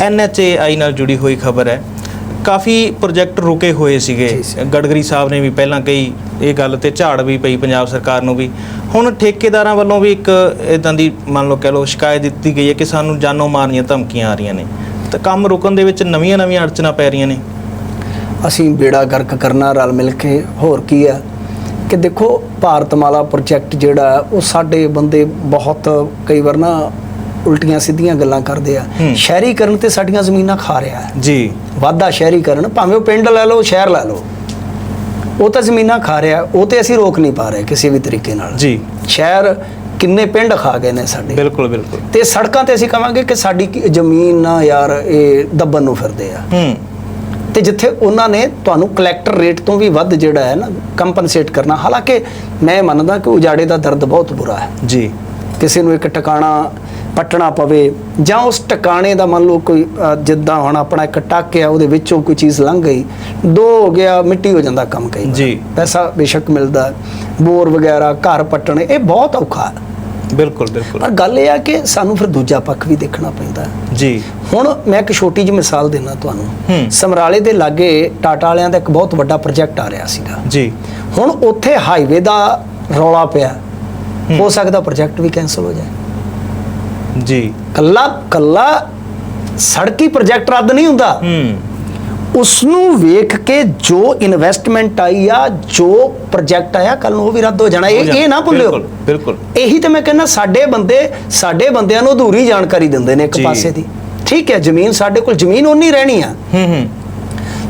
NHAI ਨਾਲ ਜੁੜੀ ਹੋਈ ਖਬਰ ਹੈ। ਕਾਫੀ ਪ੍ਰੋਜੈਕਟ ਰੁਕੇ ਹੋਏ ਸੀਗੇ। ਗੜਗੜੀ ਸਾਹਿਬ ਨੇ ਵੀ ਪਹਿਲਾਂ ਕਈ ਇਹ ਗੱਲ ਤੇ ਝਾੜ ਵੀ ਪਈ ਪੰਜਾਬ ਸਰਕਾਰ ਨੂੰ ਵੀ। ਹੁਣ ਠੇਕੇਦਾਰਾਂ ਵੱਲੋਂ ਵੀ ਇੱਕ ਇਦਾਂ ਦੀ ਮੰਨ ਲਓ ਕਹਿ ਲਓ ਸ਼ਿਕਾਇਤ ਦਿੱਤੀ ਗਈ ਹੈ ਕਿ ਸਾਨੂੰ ਜਾਨੋਂ ਮਾਰਨੀਆਂ ਧਮਕੀਆਂ ਆ ਰਹੀਆਂ ਨੇ। ਤਾਂ ਕੰਮ ਰੁਕਣ ਦੇ ਵਿੱਚ ਨਵੀਆਂ-ਨਵੀਆਂ ਅੜਚਨਾਂ ਪੈ ਰਹੀਆਂ ਨੇ। ਅਸੀਂ ਬੇੜਾ ਗਰਕ ਕਰਨਾ ਰਲ ਮਿਲ ਕੇ ਹੋਰ ਕੀ ਆ ਕਿ ਦੇਖੋ ਭਾਰਤਮਾਲਾ ਪ੍ਰੋਜੈਕਟ ਜਿਹੜਾ ਉਹ ਸਾਡੇ ਬੰਦੇ ਬਹੁਤ ਕਈ ਵਾਰ ਨਾ ਉਲਟੀਆਂ ਸਿੱਧੀਆਂ ਗੱਲਾਂ ਕਰਦੇ ਆ। ਸ਼ਹਿਰੀਕਰਨ ਤੇ ਸਾਡੀਆਂ ਜ਼ਮੀਨਾਂ ਖਾ ਰਿਹਾ ਹੈ। ਜੀ। ਵਾਧਾ ਸ਼ਹਿਰੀਕਰਨ ਭਾਵੇਂ ਉਹ ਪਿੰਡ ਲੈ ਲਓ ਸ਼ਹਿਰ ਲੈ ਲਓ। ਉਹ ਤਾਂ ਜ਼ਮੀਨਾਂ ਖਾ ਰਿਹਾ ਉਹ ਤੇ ਅਸੀਂ ਰੋਕ ਨਹੀਂ ਪਾ ਰਹੇ ਕਿਸੇ ਵੀ ਤਰੀਕੇ ਨਾਲ। ਜੀ। ਸ਼ਹਿਰ ਕਿੰਨੇ ਪਿੰਡ ਖਾ ਗਏ ਨੇ ਸਾਡੇ। ਬਿਲਕੁਲ ਬਿਲਕੁਲ। ਤੇ ਸੜਕਾਂ ਤੇ ਅਸੀਂ ਕਵਾਂਗੇ ਕਿ ਸਾਡੀ ਜ਼ਮੀਨ ਨਾ ਯਾਰ ਇਹ ਦੱਬਣ ਨੂੰ ਫਿਰਦੇ ਆ। ਹੂੰ। ਤੇ ਜਿੱਥੇ ਉਹਨਾਂ ਨੇ ਤੁਹਾਨੂੰ ਕਲੈਕਟਰ ਰੇਟ ਤੋਂ ਵੀ ਵੱਧ ਜਿਹੜਾ ਹੈ ਨਾ ਕੰਪਨਸੇਟ ਕਰਨਾ। ਹਾਲਾਂਕਿ ਮੈਂ ਮੰਨਦਾ ਕਿ ਉਜਾੜੇ ਦਾ ਦਰਦ ਬਹੁਤ ਬੁਰਾ ਹੈ। ਜੀ। ਕਿਸੇ ਨੂੰ ਇੱਕ ਟਿਕਾਣਾ ਪੱਟਣਾ ਪਵੇ ਜਾਂ ਉਸ ਟਿਕਾਣੇ ਦਾ ਮੰਨ ਲਓ ਕੋਈ ਜਿੱਦਾਂ ਹੁਣ ਆਪਣਾ ਇੱਕ ਟੱਕ ਆ ਉਹਦੇ ਵਿੱਚੋਂ ਕੋਈ ਚੀਜ਼ ਲੰਘ ਗਈ ਦੋ ਹੋ ਗਿਆ ਮਿੱਟੀ ਹੋ ਜਾਂਦਾ ਕੰਮ ਕਈ। ਜੀ। ਪੈਸਾ ਬੇਸ਼ੱਕ ਮਿਲਦਾ ਬੋਰ ਵਗੈਰਾ ਘਰ ਪੱਟਣੇ ਇਹ ਬਹੁਤ ਔਖਾ। ਹੈ ਬਿਲਕੁਲ ਬਿਲਕੁਲ। ਪਰ ਗੱਲ ਇਹ ਆ ਕਿ ਸਾਨੂੰ ਫਿਰ ਦੂਜਾ ਪੱਖ ਵੀ ਦੇਖਣਾ ਪੈਂਦਾ। ਜੀ। ਹੁਣ ਮੈਂ ਇੱਕ ਛੋਟੀ ਜਿਹੀ ਮਿਸਾਲ ਦੇਣਾ ਤੁਹਾਨੂੰ। ਸਮਰਾਲੇ ਦੇ ਲਾਗੇ ਟਾਟਾ ਵਾਲਿਆਂ ਦਾ ਇੱਕ ਬਹੁਤ ਵੱਡਾ ਪ੍ਰੋਜੈਕਟ ਆ ਰਿਹਾ ਸੀਗਾ। ਜੀ। ਹੁਣ ਉੱਥੇ ਹਾਈਵੇ ਦਾ ਰੌਲਾ ਪਿਆ। ਹੋ। ਸਕਦਾ ਪ੍ਰੋਜੈਕਟ ਵੀ ਕੈਨਸਲ ਹੋ ਜਾਏ। ਜੀ। ਕੱਲਾ ਕੱਲਾ ਸੜਕੀ ਪ੍ਰੋਜੈਕਟ ਰੱਦ ਨਹੀਂ ਹੁੰਦਾ। ਹੂੰ। ਉਸ ਨੂੰ ਵੇਖ ਕੇ ਜੋ ਇਨਵੈਸਟਮੈਂਟ ਆਈ ਆ ਜੋ ਪ੍ਰੋਜੈਕਟ ਆਇਆ ਕੱਲ ਨੂੰ ਉਹ ਵੀ ਰੱਦ ਹੋ ਜਾਣਾ। ਇਹ ਇਹ ਨਾ ਭੁੱਲਿਓ। ਬਿਲਕੁਲ ਬਿਲਕੁਲ। ਇਹੀ ਤੇ ਮੈਂ ਕਹਿੰਦਾ ਸਾਡੇ ਬੰਦੇ ਸਾਡੇ ਬੰਦਿਆਂ ਨੂੰ ਅਧੂਰੀ ਜਾਣਕਾਰੀ ਦਿੰਦੇ ਨੇ ਇੱਕ। ਪਾਸੇ ਦੀ। ਠੀਕ ਹੈ ਜ਼ਮੀਨ ਸਾਡੇ ਕੋਲ ਜ਼ਮੀਨ ਉਨੀ ਰਹਿਣੀ ਆ। ਹੂੰ ਹੂੰ।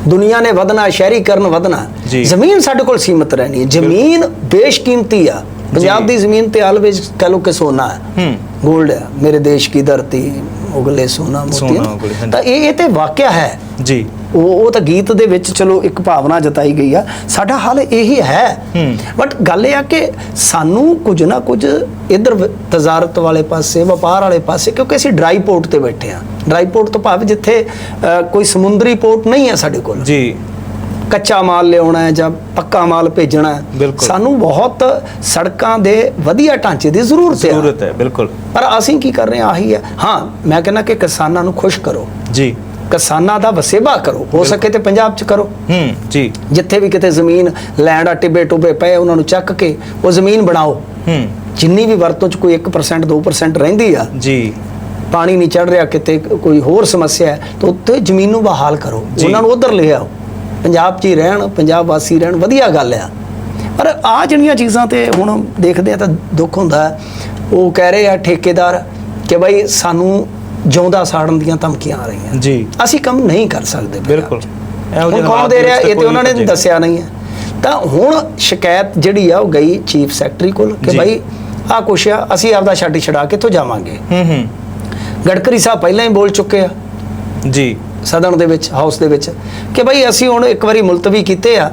ਦੁਨੀਆ ਨੇ ਵਧਣਾ ਸ਼ਹਿਰੀਕਰਨ ਵਧਣਾ। ਜ਼ਮੀਨ ਸਾਡੇ ਕੋਲ ਸੀਮਤ ਰਹਿਣੀ ਹੈ। ਜ਼ਮੀਨ ਬੇਸ਼ਕੀਮਤੀ ਆ। ਪੰਜਾਬ ਦੀ ਜ਼ਮੀਨ ਤੇ ਆਲਵੇਜ਼ ਕਹ ਲੋ ਕਿ ਸੋਨਾ ਹੈ। ਹੂੰ। ਗੋਲਡ ਹੈ। ਮੇਰੇ ਦੇਸ਼ ਕੀ ਧਰਤੀ ਉਗਲੇ ਸੋਨਾ ਮੋਤੀ ਸੋਨਾ ਹੈ। ਉਗਲੇ, ਹਾਂਜੀ। ਤਾਂ ਇਹ ਇਹ ਤੇ ਵਾਕਿਆ ਹੈ। ਜੀ। ਉਹ ਉਹ ਤਾਂ ਗੀਤ ਦੇ ਵਿੱਚ ਚਲੋ ਇੱਕ ਭਾਵਨਾ ਜਤਾਈ ਗਈ ਆ। ਸਾਡਾ ਹਾਲ ਇਹੀ ਹੈ। ਬਟ ਗੱਲ ਇਹ ਆ ਕਿ ਸਾਨੂੰ ਕੁਝ ਨਾ ਕੁਝ ਇਧਰ ਤਜ਼ਾਰਤ ਵਾਲੇ ਪਾਸੇ ਵਪਾਰ ਵਾਲੇ ਪਾਸੇ ਕਿਉਂਕਿ ਅਸੀਂ ਡਰਾਈ ਪੋਰਟ ਤੇ ਬੈਠੇ ਆ। ਡਰਾਈ ਪੋਰਟ ਤੋਂ ਭਾਵ ਜਿੱਥੇ ਕੋਈ ਸਮੁੰਦਰੀ ਪੋਰਟ ਨਹੀਂ ਹੈ ਸਾਡੇ ਕੋਲ। ਜੀ। ਕੱਚਾ ਮਾਲ ਲਿਆਉਣਾ ਹੈ ਜਾਂ ਪੱਕਾ ਮਾਲ ਭੇਜਣਾ ਹੈ। ਸਾਨੂੰ ਬਹੁਤ ਸੜਕਾਂ ਦੇ ਵਧੀਆ ਢਾਂਚੇ ਦੀ ਜ਼ਰੂਰਤ ਹੈ। ਜ਼ਰੂਰਤ ਹੈ ਬਿਲਕੁਲ। ਪਰ ਅਸੀਂ ਕੀ ਕਰ ਰਹੇ ਹਾਂ ਆਹੀ ਹੈ। ਹਾਂ ਮੈਂ ਕਹਿੰਦਾ ਕਿ ਕਿਸਾਨਾਂ ਨੂੰ ਖੁਸ਼ ਕਰੋ। ਜੀ। ਕਿਸਾਨਾਂ ਦਾ ਵਸੇਬਾ ਕਰੋ। ਹੋ ਸਕੇ ਤੇ ਪੰਜਾਬ 'ਚ ਕਰੋ। ਹੂੰ ਜੀ। ਜਿੱਥੇ ਵੀ ਕਿਤੇ ਜ਼ਮੀਨ ਲੈਂਡ ਆ ਟਿੱਬੇ ਟੁੱਬੇ ਪਏ ਉਹਨਾਂ ਨੂੰ ਚੱਕ ਕੇ ਉਹ ਜ਼ਮੀਨ ਬਣਾਓ। ਹੂੰ। ਜਿੰਨੀ ਵੀ ਵਰਤੋਂ 'ਚ ਕੋਈ 1% 2% ਰਹਿੰਦੀ ਆ ਜੀ। ਪਾਣੀ ਨਹੀਂ ਚੜ ਰਿਹਾ ਕਿਤੇ ਕੋਈ ਹੋਰ ਸਮੱਸਿਆ ਹੈ ਤਾਂ ਉੱਥੇ ਜ਼ਮੀਨ ਨੂੰ ਬਹਾਲ ਕਰੋ। ਉਹਨਾਂ ਨੂੰ ਉਧਰ ਲੈ ਆਓ। ਪੰਜਾਬ 'ਚ ਹੀ ਰਹਿਣ ਪੰਜਾਬ ਵਾਸੀ ਰਹਿਣ ਵਧੀਆ ਗੱਲ ਆ। ਪਰ ਆ ਜਿਹੜੀਆਂ ਚੀਜ਼ਾਂ ਤੇ ਹੁਣ ਦੇਖਦੇ ਆ ਤਾਂ ਦੁੱਖ ਹੁੰਦਾ। ਉਹ ਕਹਿ ਰਹੇ ਆ ਠੇਕੇਦਾਰ ਕਿ ਭਾਈ ਸਾਨੂੰ ਜਿਉਂਦਾ ਸਾੜਨ ਦੀਆਂ ਧਮਕੀਆਂ ਆ ਰਹੀਆਂ। ਜੀ। ਅਸੀਂ ਕੰਮ ਨਹੀਂ ਕਰ ਸਕਦੇ। ਬਿਲਕੁਲ। ਇਹੋ ਜਿਹੇ ਕੌਣ ਦੇ ਰਿਹਾ ਇਹ ਤੇ ਉਹਨਾਂ ਨੇ ਦੱਸਿਆ ਨਹੀਂ ਹੈ। ਤਾਂ ਹੁਣ ਸ਼ਿਕਾਇਤ ਜਿਹੜੀ ਆ ਉਹ ਗਈ ਚੀਫ ਸੈਕਟਰੀ ਕੋਲ ਕਿ। ਭਾਈ ਆ ਕੁਛ ਆ ਅਸੀਂ ਆਪਦਾ ਛੱਡ ਛਡਾ ਕਿੱਥੋਂ ਜਾਵਾਂਗੇ। ਹੂੰ ਹੂੰ। ਗੜਕਰੀ ਸਾਹਿਬ ਪਹਿਲਾਂ ਹੀ ਬੋਲ ਚੁੱਕੇ ਆ। ਜੀ। ਸਦਨ ਦੇ ਵਿੱਚ ਹਾਊਸ ਦੇ ਵਿੱਚ ਕਿ ਭਾਈ ਅਸੀਂ ਹੁਣ ਇੱਕ ਵਾਰੀ ਮੁਲਤਵੀ ਕੀਤੇ ਆ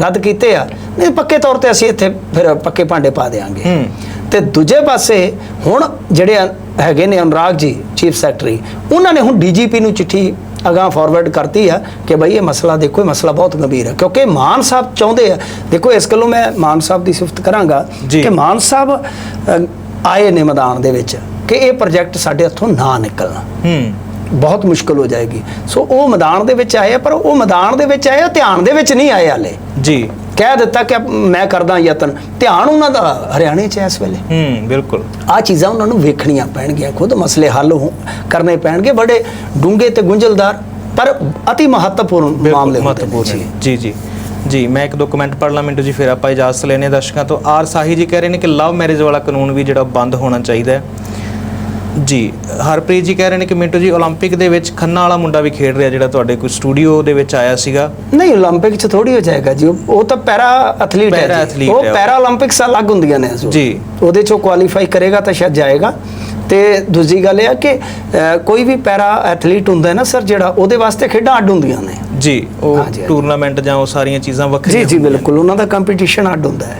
ਰੱਦ ਕੀਤੇ ਆ। ਨਹੀਂ ਪੱਕੇ ਤੌਰ ਤੇ ਅਸੀਂ ਇੱਥੇ ਫਿਰ ਪੱਕੇ ਭਾਂਡੇ ਪਾ ਦੇਾਂਗੇ। ਤੇ ਦੂਜੇ ਪਾਸੇ ਹੁਣ ਜਿਹੜੇ ਹੈਗੇ ਨੇ ਅਨੁਰਾਗ ਜੀ ਚੀਫ ਸੈਕਟਰੀ ਉਹਨਾਂ ਨੇ ਹੁਣ ਡੀਜੀਪੀ ਨੂੰ ਚਿੱਠੀ ਅਗਾਹ ਫਾਰਵਰਡ ਕਰਤੀ ਆ ਕਿ ਭਾਈ ਇਹ ਮਸਲਾ ਦੇਖੋ ਇਹ ਮਸਲਾ ਬਹੁਤ ਗੰਭੀਰ ਹੈ ਕਿਉਂਕਿ ਮਾਨ ਸਾਹਿਬ ਚਾਹੁੰਦੇ ਆ ਦੇਖੋ ਇਸ ਗੱਲੋਂ ਮੈਂ ਮਾਨ ਸਾਹਿਬ ਦੀ ਸਿਫਤ ਕਰਾਂਗਾ। ਕਿ ਮਾਨ ਸਾਹਿਬ ਆਏ ਨੇ ਮੈਦਾਨ ਦੇ ਵਿੱਚ ਕਿ ਇਹ ਪ੍ਰੋਜੈਕਟ ਸਾਡੇ ਹੱਥੋਂ ਨਾ ਨਿਕਲਣਾ। ਹੂੰ। ਬਹੁਤ ਮੁਸ਼ਕਲ ਹੋ ਜਾਏਗੀ। ਸੋ ਉਹ ਮੈਦਾਨ ਦੇ ਵਿੱਚ ਆਏ ਆ, ਪਰ ਉਹ ਮੈਦਾਨ ਦੇ ਵਿੱਚ ਆਏ ਆ, ਧਿਆਨ ਦੇ ਵਿੱਚ ਨਹੀਂ ਆਏ ਹਾਲੇ। ਜੀ। ਕਹਿ ਦਿੱਤਾ ਕਿ ਮੈਂ ਕਰਦਾ ਯਤਨ। ਧਿਆਨ ਉਹਨਾਂ ਦਾ ਹਰਿਆਣੇ 'ਚ ਇਸ ਵੇਲੇ। ਹੂੰ ਬਿਲਕੁਲ। ਆ ਚੀਜ਼ਾਂ ਉਹਨਾਂ ਨੂੰ ਵੇਖਣੀਆਂ ਪੈਣਗੀਆਂ ਖੁਦ ਮਸਲੇ ਹੱਲ ਹੋ- ਕਰਨੇ ਪੈਣਗੇ ਬੜੇ ਡੂੰਘੇ ਤੇ ਗੁੰਝਲਦਾਰ ਪਰ ਅਤੀ ਮਹੱਤਵਪੂਰਨ ਮਾਮਲੇ ਹੁੰਦੇ ਨੇ। ਜੀ। ਜੀ ਜੀ। ਮੈਂ ਇੱਕ ਦੋ ਕਮੈਂਟ ਪੜ੍ਹ ਲਾਂ ਮਿੰਟੂ ਜੀ ਫਿਰ ਆਪਾਂ ਇਜਾਜ਼ਤ ਲੈਣੇ ਦਰਸ਼ਕਾਂ ਤੋਂ। ਆਰ ਸਾਹੀ ਜੀ ਕਹਿ ਰਹੇ ਨੇ ਕਿ ਲਵ ਮੈਰਿਜ ਵਾਲਾ ਕਾਨੂੰਨ ਵੀ ਜਿਹੜਾ ਬੰਦ ਹੋਣਾ ਚਾਹੀਦਾ ਹੈ। ਜੀ ਹਰਪ੍ਰੀਤ ਜੀ ਕਹਿ ਰਹੇ ਨੇ ਕਿ ਮਿੰਟੂ ਜੀ 올림픽 ਦੇ ਵਿੱਚ ਖੰਨਾ ਵਾਲਾ ਮੁੰਡਾ ਵੀ ਖੇਡ ਰਿਹਾ ਜਿਹੜਾ ਤੁਹਾਡੇ ਕੋਈ ਸਟੂਡੀਓ ਦੇ ਵਿੱਚ ਆਇਆ ਸੀਗਾ। ਨਹੀਂ 올림픽 ਚ ਥੋੜੀ ਹੋ ਜਾਏਗਾ ਜੀ। ਉਹ ਤਾਂ ਪੈਰਾ ਐਥਲੀਟ ਹੈ ਜੀ। athlete ਹੈ ਉਹ। ਪੈਰਾ 올림픽ਸ ਅਲੱਗ ਹੁੰਦੀਆਂ ਨੇ ਜੀ ਜੀ। ਉਹਦੇ ਚੋਂ ਕੁਆਲੀਫਾਈ ਕਰੇਗਾ ਤਾਂ ਸ਼ਾਇਦ ਜਾਏਗਾ। ਤੇ ਦੂਜੀ ਗੱਲ ਇਹ ਆ ਕਿ ਕੋਈ ਵੀ ਪੈਰਾ ਐਥਲੀਟ ਹੁੰਦਾ ਹੈ ਨਾ ਸਰ ਜਿਹੜਾ ਉਹਦੇ ਵਾਸਤੇ ਖੇਡਾਂ ਅੱਡ ਹੁੰਦੀਆਂ ਨੇ। ਜੀ ਉਹ ਟੂਰਨਾਮੈਂਟ ਜਾਂ ਉਹ ਸਾਰੀਆਂ ਚੀਜ਼ਾਂ ਵੱਖਰੀਆਂ ਜੀ ਜੀ ਬਿਲਕੁਲ। ਉਹਨਾਂ ਦਾ ਕੰਪੀਟੀਸ਼ਨ ਅੱਡ ਹੁੰਦਾ ਹੈ।